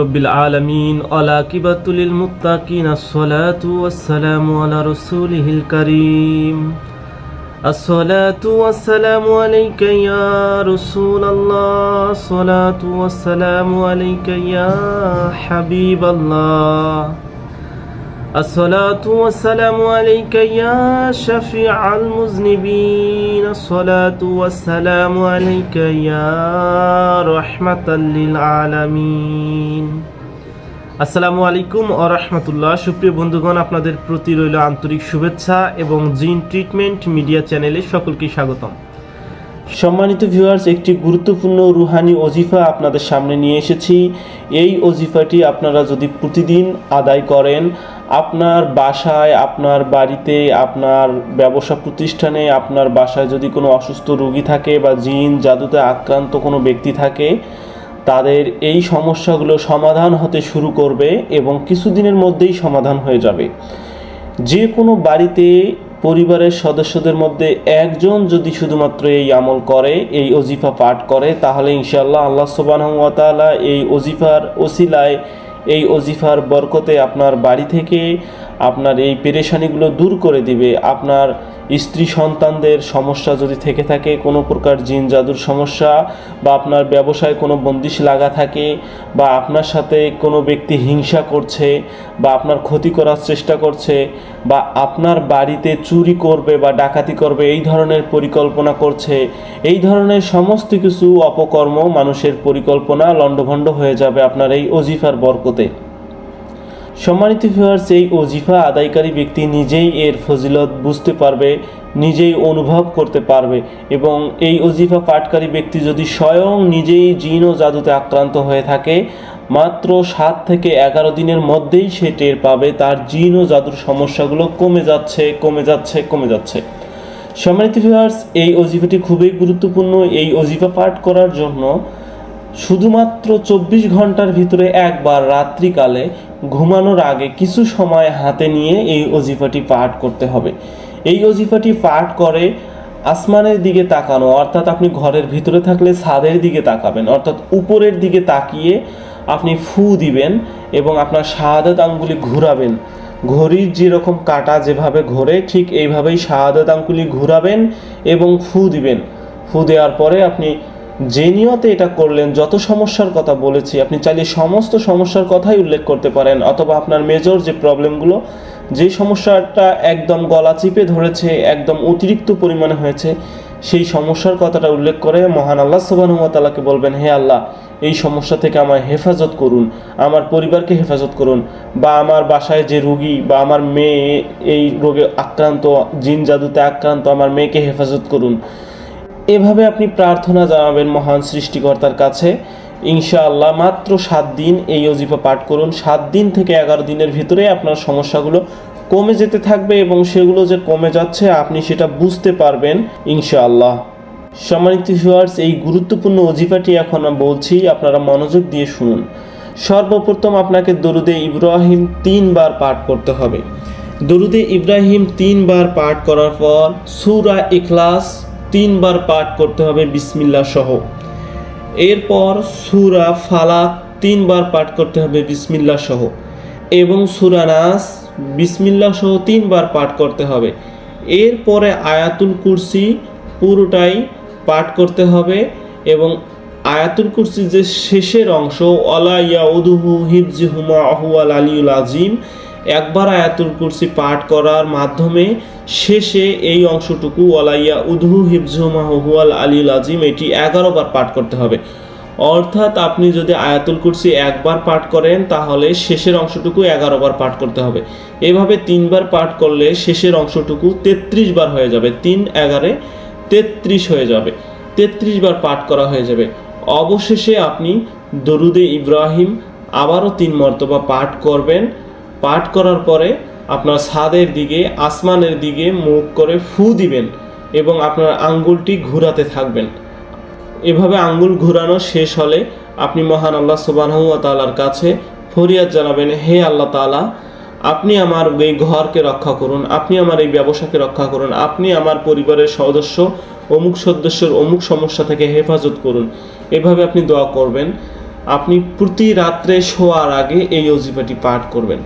রব্বিল আলমিন আলাকিবাতুলিল মুত্তাকিন আসসালাতু ওয়াসসালামু আলা রাসূলিহিল কারীম। আসসালাতু ওয়াসসালামু আলাইকা ইয়া রাসূলুল্লাহ আসসালাতু ওয়াসসালামু আলাইকা ইয়া হাবিবাল্লাহ। الصلاة والسلام عليك يا شفيع المذنبين الصلاة والسلام عليك يا رحمة للعالمين আসসালামু আলাইকুম ও রহমতুল্লাহ সুপ্রিয় বন্ধুগণ আপনাদের প্রতি রইল আন্তরিক শুভেচ্ছা এবং জিন ট্রিটমেন্ট মিডিয়া চ্যানেলে সকলকে স্বাগতম সম্মানিত ভিউয়ার্স একটি গুরুত্বপূর্ণ রুহানি অজিফা আপনাদের সামনে নিয়ে এসেছি এই অজিফাটি আপনারা যদি প্রতিদিন আদায় করেন আপনার বাসায়, আপনার বাড়িতে, আপনার ব্যবসা প্রতিষ্ঠানে, আপনার বাসায় যদি কোনো অসুস্থ রোগী থাকে বা জিন, জাদুতে আক্রান্ত কোনো ব্যক্তি থাকে, তাদের এই সমস্যাগুলো সমাধান হতে শুরু করবে এবং কিছুদিনের মধ্যেই সমাধান হয়ে যাবে। যে কোনো বাড়িতে পরিবারের সদস্যদের মধ্যে একজন যদি শুধুমাত্র এই আমল করে, এই অজিফা পাঠ করে, তাহলে ইনশাল্লাহ আল্লাহ সুবানহতালা এই অজিফার ওসিলায় এই অজিফার বরকতে আপনার বাড়ি থেকে আপনার এই পেরেশানিগুলো দূর করে দিবে আপনার স্ত্রী সন্তানদের সমস্যা যদি থেকে থাকে, কোনো প্রকার জিন জাদুর সমস্যা বা আপনার ব্যবসায় কোনো বন্দিশ লাগা থাকে বা আপনার সাথে কোনো ব্যক্তি হিংসা করছে বা আপনার ক্ষতি করার চেষ্টা করছে বা আপনার বাড়িতে চুরি করবে বা ডাকাতি করবে, এই ধরনের পরিকল্পনা করছে, এই ধরনের সমস্ত কিছু অপকর্ম মানুষের পরিকল্পনা লণ্ডভণ্ড হয়ে যাবে আপনার এই অজিফার বরকতে। সম্মানিত ভিউয়ার্স এই অজিফা আদায়কারী ব্যক্তি নিজেই এর ফজিলত বুঝতে পারবে, নিজেই অনুভব করতে পারবে এবং এই অজিফা পাঠকারী ব্যক্তি যদি স্বয়ং নিজেই জিন ও জাদুতে আক্রান্ত হয়ে থাকে, মাত্র সাত থেকে এগারো দিনের মধ্যেই সে টের পাবে তার জিন ও জাদুর সমস্যাগুলো কমে যাচ্ছে কমে যাচ্ছে কমে যাচ্ছে। সম্মানিত ভিউয়ার্স এই অজিফাটি খুবই গুরুত্বপূর্ণ। এই অজিফা পাঠ করার জন্য শুধুমাত্র চব্বিশ ঘণ্টার ভিতরে একবার রাত্রিকালে ঘুমানোর আগে কিছু সময় হাতে নিয়ে এই অজিফাটি পাঠ করতে হবে। এই অজিফাটি পাঠ করে আসমানের দিকে তাকানো, অর্থাৎ আপনি ঘরের ভিতরে থাকলে ছাদের দিকে তাকাবেন, অর্থাৎ উপরের দিকে তাকিয়ে আপনি ফু দিবেন এবং আপনার শাহাদাত আঙ্গুলি ঘুরাবেন। ঘড়ির যেরকম কাটা যেভাবে ঘোরে, ঠিক এইভাবেই শাহাদাত আঙ্গুলি ঘুরাবেন এবং ফু দিবেন। ফু দেওয়ার পরে আপনি যে নিয়তে এটা করলেন, যত সমস্যার কথা বলেছি, আপনি চাইলে সমস্ত সমস্যার কথাই উল্লেখ করতে পারেন, অথবা আপনার মেজর যে প্রবলেমগুলো যে সমস্যাটা একদম গলা চিপে ধরেছে, একদম অতিরিক্ত পরিমাণে হয়েছে, সেই সমস্যার কথাটা উল্লেখ করে মহান আল্লাহ সুবাহতালাকে বলবেন, হে আল্লাহ, এই সমস্যা থেকে আমায় হেফাজত করুন, আমার পরিবারকে হেফাজত করুন, বা আমার বাসায় যে রুগী, বা আমার মেয়ে এই রোগে আক্রান্ত, জিন জাদুতে আক্রান্ত, আমার মেয়েকে হেফাজত করুন। এভাবে আপনি প্রার্থনা জানাবেন মহান সৃষ্টিকর্তার কাছে। ইনশাআল্লাহ মাত্র সাত দিন এই অজিফা পাঠ করুন। সাত দিন থেকে এগারো দিনের ভিতরে আপনার সমস্যাগুলো কমে যেতে থাকবে এবং সেগুলো যে কমে যাচ্ছে, আপনি সেটা বুঝতে পারবেন ইনশাআল্লাহ। সম্মানিত ভিউয়ার্স এই গুরুত্বপূর্ণ অজিফাটি এখন বলছি, আপনারা মনোযোগ দিয়ে শুনুন। সর্বপ্রথম আপনাকে দরুদে ইব্রাহিম তিনবার পাঠ করতে হবে। দরুদে ইব্রাহিম তিনবার পাঠ করার পর সুরা ইখলাস তিনবার পাঠ করতে হবে বিসমিল্লা সহ। এরপর সুরা ফালাক তিনবার পাঠ করতে হবে বিসমিল্লা সহ। এবং সুরা নাস বিসমিল্লা সহ তিনবার পাঠ করতে হবে। এরপরে আয়াতুল কুরসি পুরোটাই পাঠ করতে হবে এবং আয়াতুল কুরসি যে শেষের অংশ অলা ইয়াউদুহু হিবজিহুমা আহুয়াল আলিউল আজিম একবার আয়াতুল কুরসি পাঠ করার মাধ্যমে শেষে এই অংশটুকু, ওয়ালাইয়া উদহু হিবজুমা হুয়াল আলিউল আজিম, এটি এগারো বার পাঠ করতে হবে। অর্থাৎ আপনি যদি আয়াতুল কুরসি একবার পাঠ করেন, তাহলে শেষের অংশটুকু এগারো বার পাঠ করতে হবে। এভাবে তিনবার পাঠ করলে শেষের অংশটুকু তেত্রিশ বার হয়ে যাবে। তিন এগারে তেত্রিশ হয়ে যাবে। তেত্রিশ বার পাঠ করা হয়ে যাবে। অবশেষে আপনি দরুদে ইব্রাহিম আবারও তিন মর্তবা পাঠ করবেন। পাঠ করার পরে আপনার ছাদের দিকে, আসমানের দিকে মুখ করে ফু দিবেন এবং আপনার আঙ্গুলটি ঘুরাতে থাকবেন। এভাবে আঙ্গুল ঘুরানো শেষ হলে আপনি মহান আল্লাহ সুবাহ তালার কাছে ফরিয়াদ জানাবেন, হে আল্লাহ তালা আপনি আমার এই ঘরকে রক্ষা করুন, আপনি আমার এই ব্যবসাকে রক্ষা করুন, আপনি আমার পরিবারের সদস্য, অমুক সদস্যর অমুক সমস্যা থেকে হেফাজত করুন। এভাবে আপনি দোয়া করবেন, আপনি প্রতি রাত্রে শোয়ার আগে এই অজিফাটি পাঠ করবেন।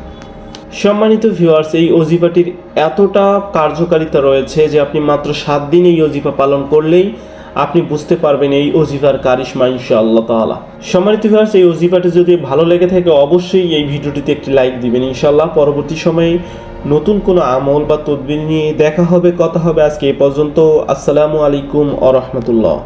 সম্মানিত ভিউয়ার্স এই অজিফাটির এতটা কার্যকারিতা রয়েছে যে আপনি মাত্র সাত দিন এই অজিফা পালন করলেই আপনি বুঝতে পারবেন এই অজিফার কারিশমা ইনশা আল্লাহ তাআলা। সম্মানিত ভিউয়ার্স এই অজিফাটি যদি ভালো লেগে থাকে, অবশ্যই এই ভিডিওটিতে একটি লাইক দিবেন ইনশাআল্লাহ। পরবর্তী সময়ে নতুন কোনো আমল বা তদবির নিয়ে দেখা হবে, কথা হবে আজকে এ পর্যন্ত। আসসালামু আলাইকুম আ রহমতুল্লাহ।